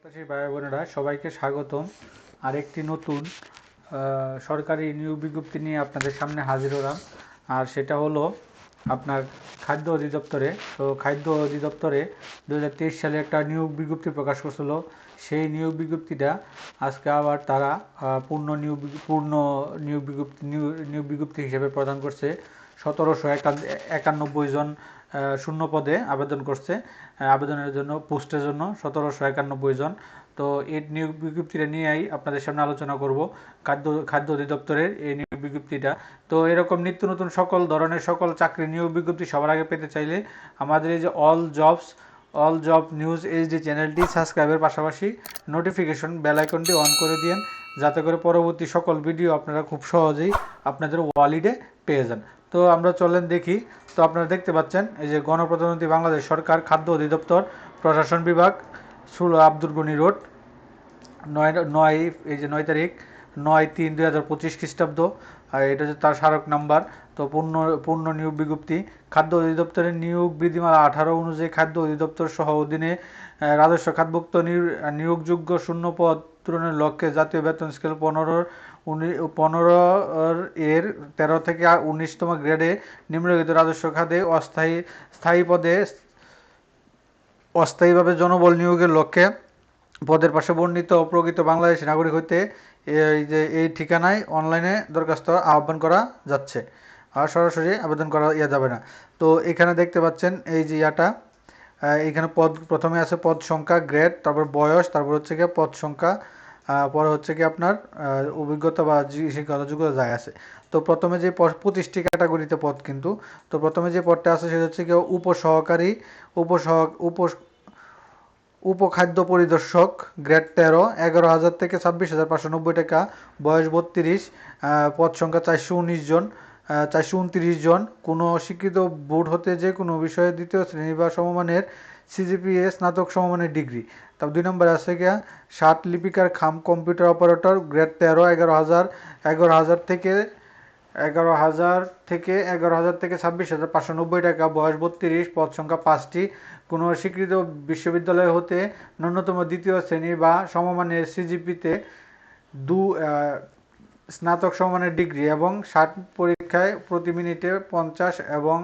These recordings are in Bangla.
প্রত্যাশী ভাই বোনেরা সবাইকে স্বাগতম। আরেকটি নতুন সরকারি নিয়োগ বিজ্ঞপ্তি নিয়ে আপনাদের সামনে হাজির হলাম। আর সেটা হলো আপনার খাদ্য অধিদপ্তরে। তো খাদ্য অধিদপ্তরে দু সালে একটা নিয়োগ বিজ্ঞপ্তি প্রকাশ করছিল। সেই নিয়োগ বিজ্ঞপ্তিটা আজকে আবার তারা পূর্ণ নিয়োগ পূর্ণ নিয়োগ বিজ্ঞপ্তি নিয়োগ বিজ্ঞপ্তি হিসেবে প্রদান করছে। সতেরোশো একানব্বই জন শূন্য পদে আবেদন করছে। আবেদনের জন্য, পোস্টের জন্য সতেরোশো একানব্বই জন। তো এই নিয়োগ বিজ্ঞপ্তিটা নিয়েই আপনাদের সামনে আলোচনা করব, খাদ্য খাদ্য অধিদপ্তরের এই নিয়োগ বিজ্ঞপ্তিটা। তো এরকম নিত্য নতুন সকল ধরনের সকল চাকরি নিয়োগ বিজ্ঞপ্তি সবার আগে পেতে চাইলে আমাদের এই যে all jobs, all job news HD চ্যানেলটি সাবস্ক্রাইবের পাশাপাশি নোটিফিকেশন বেল আইকনটি অন করে দিন যাতে করে পরবর্তী সকল ভিডিও আপনারা খুব সহজেই আপনাদের ওয়ালিডে পেয়ে যান। তো আমরা চলেন দেখি। তো আপনারা দেখতে পাচ্ছেন, এই যে গণপ্রজাতন্ত্রী বাংলাদেশ সরকার খাদ্য অধিদপ্তর, প্রশাসন বিভাগ সুল আব্দুল গনি রোড, নয় নয়, এই যে নয় তারিখ, নয় তিন দুই হাজার পঁচিশ খ্রিস্টাব্দ আর এটা হচ্ছে তার স্মারক নাম্বার। তো পূর্ণ পূর্ণ নিয়োগ বিজ্ঞপ্তি। খাদ্য অধিদপ্তরের নিয়োগ বিধিমালা আঠারো অনুযায়ী খাদ্য অধিদপ্তর সহ অধীনে রাজস্ব খাতভুক্ত নিয়োগযোগ্য শূন্য পদ পূরণের লক্ষ্যে জাতীয় বেতন স্কেল পনেরোর পনেরো এর তেরো থেকে উনিশতম গ্রেডে নিম্নলিখিত রাজস্ব খাতে অস্থায়ী, স্থায়ী পদে অস্থায়ীভাবে জনবল নিয়োগের লক্ষ্যে পদের পাশে বর্ণিত প্রকৃত বাংলাদেশী নাগরিক হইতে এই যে এই ঠিকানায় অনলাইনে দরখাস্ত আহ্বান করা যাচ্ছে। আর সরাসরি আবেদন করা ইয়া যাবে না। তো এখানে দেখতে পাচ্ছেন এই যে ইয়াটা এখানে পদ প্রথমে আছে পদ সংখ্যা গ্রেড তারপর বয়স, তারপর হচ্ছে গিয়ে পদ সংখ্যা পরে হচ্ছে কি আপনার অভিজ্ঞতা বা শিক্ষাগত যোগ্যতা যায় আছে। তো প্রথমে যে প- পঁচিশটি ক্যাটাগরিতে পদ কিন্তু, তো প্রথমে যে পদটা আছে সেটা হচ্ছে কি উপসহকারী, উপসহ উপ উপখাদ্য পরিদর্শক গ্রেড তেরো, এগারো হাজার থেকে ছাব্বিশ হাজার পাঁচশো নব্বই টাকা, বয়স বত্রিশ পদ সংখ্যা চারশো উনিশ জন চারশো উনত্রিশ জন। কোনো শিক্ষিত বোর্ড হতে যে কোনো বিষয়ে দ্বিতীয় শ্রেণি বা সমমানের সিজিপিএ স্নাতক সমমানের ডিগ্রি। তারপর দুই নম্বরে আছে গিয়া ষাট লিপিকার খাম কম্পিউটার অপারেটর গ্রেড তেরো, এগারো হাজার এগারো হাজার থেকে এগারো হাজার থেকে এগারো হাজার থেকে ছাব্বিশ হাজার পাঁচশো নব্বই টাকা, বয়স বত্রিশ, পদ সংখ্যা পাঁচটি। কোনো স্বীকৃত বিশ্ববিদ্যালয় হতে ন্যূনতম দ্বিতীয় শ্রেণি বা সমমানের সিজিপিতে দু স্নাতক সমমানের ডিগ্রি এবং ষাট পরীক্ষায় প্রতি মিনিটে পঞ্চাশ এবং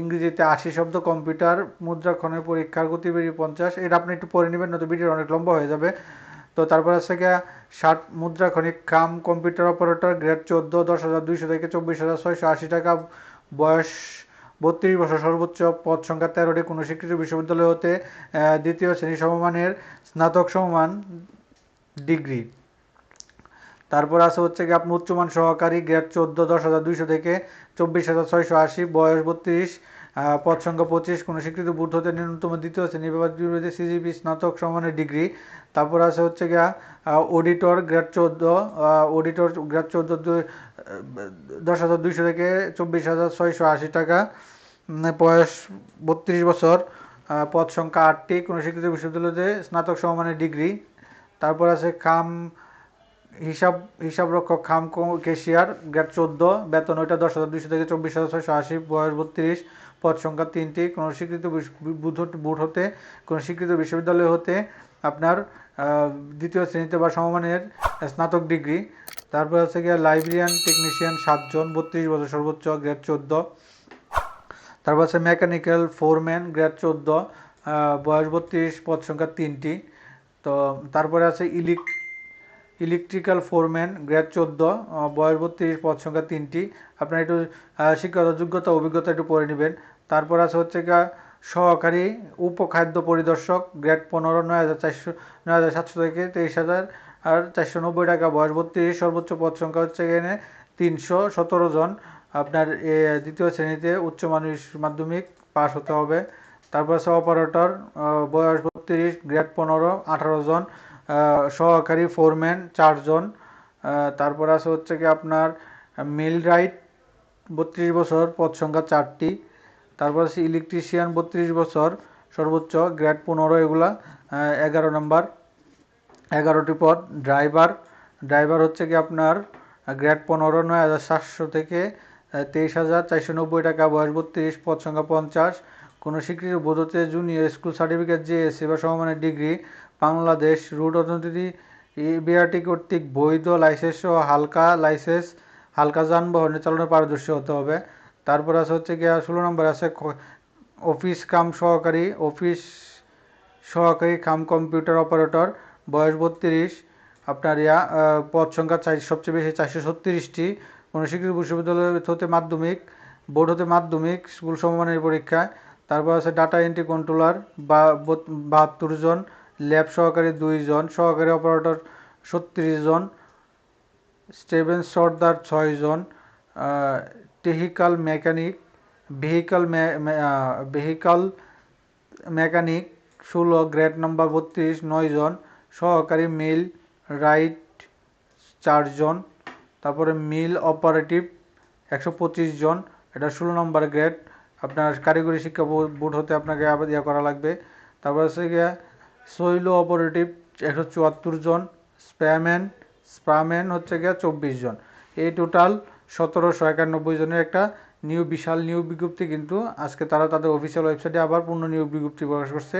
ইংরেজিতে আশি শব্দ, কম্পিউটার মুদ্রাক্ষণের পরীক্ষার গতিবিধি পঞ্চাশ। এটা আপনি একটু পড়ে নেবেন, নয়তো ভিডিও অনেক লম্বা হয়ে যাবে। তো তারপর আছে গিয়া ষাট মুদ্রাক্ষণিক কাম কম্পিউটার অপারেটর, গ্রেড চোদ্দ, দশ হাজার দুইশো থেকে চব্বিশ হাজার ছয়শো আশি টাকা, বয়স বত্রিশ বছর সর্বোচ্চ, পদ সংখ্যা তেরোটি, কোনো স্বীকৃত বিশ্ববিদ্যালয় হতে দ্বিতীয় শ্রেণি সমমানের স্নাতক সমমান ডিগ্রি। তারপর আছে হচ্ছে কি আপনার উচ্চমান সহকারী, গ্রেড চোদ্দ, দশ হাজার দুইশো থেকে চব্বিশ হাজার ছয়শো আশি, বয়স বত্রিশ পদ সংখ্যা পঁচিশ, কোনো স্বীকৃত বুথ হতে ন্যূনতম দ্বিতীয় শ্রেণি, বিভাগ বিরোধী সিজিপি স্নাতক সমানের ডিগ্রি। তারপর আছে হচ্ছে গিয়া অডিটর গ্রেড চোদ্দ অডিটর গ্রেড চোদ্দ দশ হাজার দুইশো থেকে চব্বিশ হাজার ছয়শো আশি টাকা। বয়স বত্রিশ বছর। পদ সংখ্যা আটটি, কোনো স্বীকৃত বিশ্ববিদ্যালয়তে স্নাতক সমমানের ডিগ্রি। তারপর আছে খাম হিসাব হিসাব রক্ষক খাম কেশিয়ার, গ্রেড চোদ্দ, বেতন ওইটা দশ হাজার, দুইশো থেকে চব্বিশ হাজার, ছয়শো আশি, বয়স বত্রিশ, পদ সংখ্যা তিনটি, কোনো স্বীকৃত বুথ হতে- কোনো স্বীকৃত বিশ্ববিদ্যালয় হতে আপনার দ্বিতীয় শ্রেণীতে বা সমমানের স্নাতক ডিগ্রি। তারপর আছে গিয়ে লাইব্রেরিয়ান টেকনিশিয়ান সাতজন, বত্রিশ বছর সর্বোচ্চ, গ্রেড চোদ্দ। তারপর আছে মেকানিক্যাল ফোরম্যান, গ্রেড চোদ্দ বয়স বত্রিশ, পদ সংখ্যা তিনটি। তো তারপরে আছে ইলিক ইলেকট্রিক্যাল ফোরম্যান, গ্রেড চোদ্দ বয়স বত্রিশ, পদ সংখ্যা তিনটি। আপনার একটু শিক্ষাগত যোগ্যতা, অভিজ্ঞতা একটু পড়ে নেবেন। তারপর আছে হচ্ছে গিয়া সহকারী উপখাদ্য পরিদর্শক, গ্রেড পনেরো, নয় হাজার চারশো, নয় হাজার সাতশো থেকে তেইশ হাজার আর চারশো নব্বই টাকা। বয়স বত্রিশ, সর্বোচ্চ পদ সংখ্যা হচ্ছে এখানে তিনশো সতেরো জন। আপনার দ্বিতীয় শ্রেণীতে উচ্চ মাধ্যমিক মাধ্যমিক পাস হতে হবে। তারপর আছে অপারেটর বয়স বত্রিশ, গ্রেড পনেরো, আঠারো জন। সহকারী ফোরম্যান চারজন। তারপর আছে হচ্ছে কি আপনার মিল রাইট বত্রিশ বছর, পদ সংখ্যা চারটি। তারপর আছে ইলেকট্রিশিয়ান বত্রিশ বছর, সর্বোচ্চ গ্রেড পনেরো এগুলা এগারো নম্বর এগারোটি পদ ড্রাইভার ড্রাইভার হচ্ছে কি আপনার গ্রেড পনেরো, নয় হাজার সাতশো থেকে তেইশ হাজার চারশো নব্বই টাকা, বয়স বত্রিশ, পদ সংখ্যা পঞ্চাশ। কোনো স্বীকৃত বোধতে জুনিয়র স্কুল সার্টিফিকেট যে এসি বা সমমানের degree Bangladesh road authority BRT কর্তৃক বৈধ লাইসেন্স ও হালকা লাইসেন্স, হালকা যানবাহনে চালানোর পারদর্শী হতে হবে। তারপর আছে হচ্ছে গিয়া ষোলো নম্বর আছে অফিস কাম সহকারী, অফিস সহকারী কাম কম্পিউটার অপারেটর, বয়স বত্রিশ, আপনার ইয়া পদ সংখ্যা চাই সবচেয়ে বেশি চারশো ছত্রিশটি কোনো স্বীকৃত বিশ্ববিদ্যালয় হতে মাধ্যমিক, বোর্ড হতে মাধ্যমিক, স্কুল সমমানের পরীক্ষায়, তারপর আছে ডাটা এন্ট্রি কন্ট্রোলার বা বাহাত্তর জন ল্যাব সহকারী দুইজন, সহকারী অপারেটর ছত্রিশ জন, স্টেভেন সর্দার ছয়জন vehicle mechanic, vehicle vehicle mechanic ষোলো, গ্রেড নাম্বার বত্রিশ, নয় জন, সহকারী মিল রাইট চারজন তারপরে মিল অপারেটিভ একশো পঁচিশ জন, এটা ষোলো নম্বর গ্রেড। আপনার কারিগরি শিক্ষা বোর্ড হতে আপনাকে ইয়া করা লাগবে। তারপর হচ্ছে গিয়ে শৈল অপারেটিভ একশো চুয়াত্তর জন স্প্যাম্যান স্পাম্যান হচ্ছে গিয়ে চব্বিশ জন। এই টোটাল সতেরোশো একানব্বই জনের একটা নিউ বিশাল নিয়োগ বিজ্ঞপ্তি কিন্তু আজকে তারা তাদের অফিসিয়াল ওয়েবসাইটে আবার পূর্ণ নিয়োগ বিজ্ঞপ্তি প্রকাশ করছে।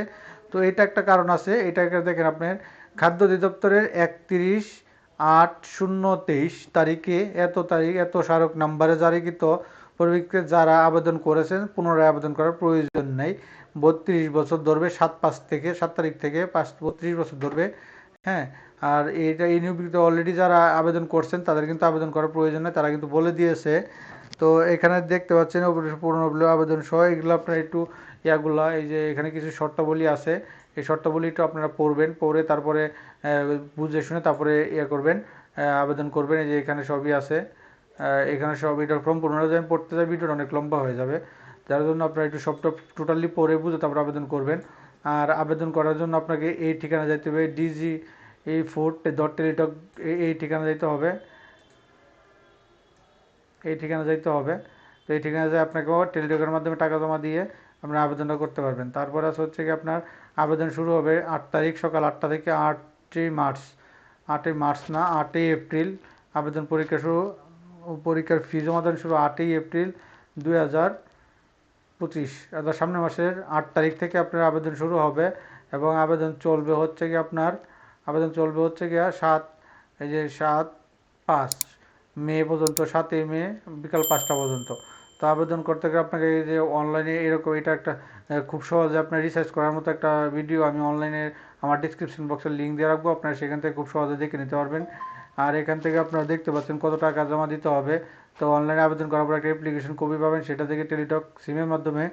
তো এটা একটা কারণ আছে, এটাকে দেখেন আপনার খাদ্য অধিদপ্তরের একত্রিশ আট শূন্য তেইশ তারিখে এত তারিখ, এত স্মারক নাম্বারে জারিকৃত পরিপ্রেক্ষিতে যারা আবেদন করেছেন, পুনরায় আবেদন করার প্রয়োজন নেই। বত্রিশ বছর ধরবে, সাত পাঁচ থেকে, সাত তারিখ থেকে পাঁচ, বত্রিশ বছর ধরবে। হ্যাঁ আর এইটা এই নিয়োগ অলরেডি যারা আবেদন করছেন, তাদের কিন্তু আবেদন করার প্রয়োজন নেই, তারা কিন্তু বলে দিয়েছে। তো এখানে দেখতে পাচ্ছেন পুনর্বল আবেদন সহ এগুলো আপনারা একটু ইয়াগুলা, এই যে এখানে কিছু শর্তাবলী আছে, এই শর্তাবলী একটু আপনারা পড়বেন, পড়ে তারপরে বুঝে শুনে তারপরে ইয়ে করবেন আবেদন করবেন, এই যে এখানে সবই আছে। এখানে সব এটার ফর্ম পুনরায় পড়তে যাই, ভিডিওটা অনেক লম্বা হয়ে যাবে। যার জন্য আপনারা একটু সবটা টোটালি পড়ে বুঝে তারপর আবেদন করবেন। আর আবেদন করার জন্য আপনাকে এই ঠিকানা যাইতে হবে ডিজি এই ফুড ডট টেলিটক এই ঠিকানা যাইতে হবে। এই ঠিকানা যাইতে হবে। তো এই ঠিকানা যায় আপনাকে টেলিটকের মাধ্যমে টাকা জমা দিয়ে আপনার আবেদনটা করতে পারবেন। তারপর আছে হচ্ছে কি আপনার আবেদন শুরু হবে আট তারিখ সকাল আটটা থেকে আটই মার্চ। আটই মার্চ না, আটই এপ্রিল। আবেদন পরীক্ষা শুরু, পরীক্ষার ফি জমা দেন শুরু আটই এপ্রিল দুই হাজার পঁচিশ অর্থাৎ সামনের মাসের আট তারিখ থেকে আপনার আবেদন শুরু হবে এবং আবেদন চলবে হচ্ছে কি আপনার, আবেদন চলবে হচ্ছে গিয়া সাত, এই যে সাত, পাঁচ, মে পর্যন্ত সাতই মে, বিকাল পাঁচটা পর্যন্ত। তো আবেদন করতে গেলে আপনাকে এই যে অনলাইনে এরকম এটা একটা খুব সহজে আপনার রিসার্চ করার মতো একটা ভিডিও আমি অনলাইনে আমার ডিসক্রিপশন বক্সে লিঙ্ক দিয়ে রাখব, আপনারা সেখান থেকে খুব সহজে দেখে নিতে পারবেন। আর এখান থেকে আপনারা দেখতে পাচ্ছেন কত টাকা জমা দিতে হবে। তো অনলাইনে আবেদন করার পর একটা অ্যাপ্লিকেশন কপি পাবেন, সেটা থেকে টেলিটক সিমের মাধ্যমে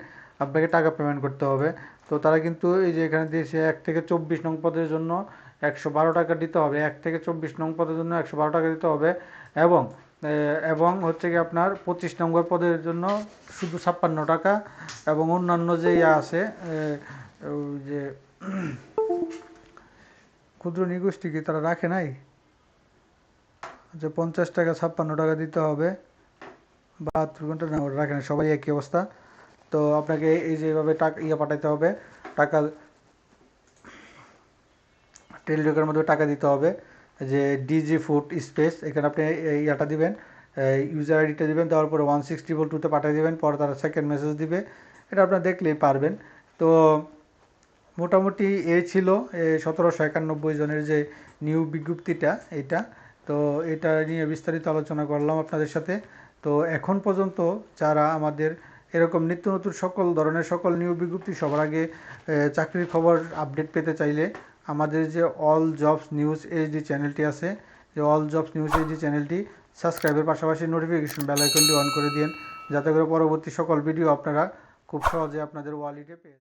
আপনাকে টাকা পেমেন্ট করতে হবে। তো তারা কিন্তু এই যে এখানে দিয়েছে এক থেকে চব্বিশ নং পদের জন্য একশো বারো টাকা দিতে হবে। এক থেকে চব্বিশ নং পদের জন্য একশো বারো টাকা দিতে হবে এবং এবং হচ্ছে কি আপনার পঁচিশ নম্বর পদের জন্য শুধু ছাপ্পান্ন টাকা এবং অন্যান্য যে ইয়ে আছে যে ক্ষুদ্র নিগোষ্ঠী কি তারা রাখে নাই? যে পঞ্চাশ টাকা, ছাপ্পান্ন টাকা দিতে হবে। বাহাত্তর ঘণ্টা না ওরা রাখে না সবাই একই অবস্থা। তো আপনাকে এই যেভাবে টাকা ইয়ে পাঠাইতে হবে, টাকা টেলিটকের মধ্যে টাকা দিতে হবে, যে ডিজি ফুড স্পেস, এখানে আপনি ইয়াটা দিবেন ইউজার আইডিটা দিবেন, দেওয়ার পরে ওয়ান সিক্স ট্রিপল টুতে পাঠিয়ে দেবেন, পরে তারা সেকেন্ড মেসেজ দিবে, এটা আপনারা দেখলেই পারবেন। তো মোটামুটি এ ছিল সতেরোশো একানব্বই জনের যে নিউ বিজ্ঞপ্তিটা, এটা। তো এটা নিয়ে বিস্তারিত আলোচনা করলাম আপনাদের সাথে। তো এখন পর্যন্ত যারা আমাদের এরকম নিত্য নতুন সকল ধরনের সকল নিয়োগ বিজ্ঞপ্তি সবার আগে চাকরির খবর আপডেট পেতে চাইলে আমাদের যে অল জবস নিউজ এইচডি চ্যানেলটি আছে, যে অল জবস নিউজ এইচডি চ্যানেলটি সাবস্ক্রাইবের পাশাপাশি নোটিফিকেশন বেল আইকনটি অন করে দিন যাতে করে পরবর্তী সকল ভিডিও আপনারা খুব সহজে আপনাদের ওয়ালেটে পেয়ে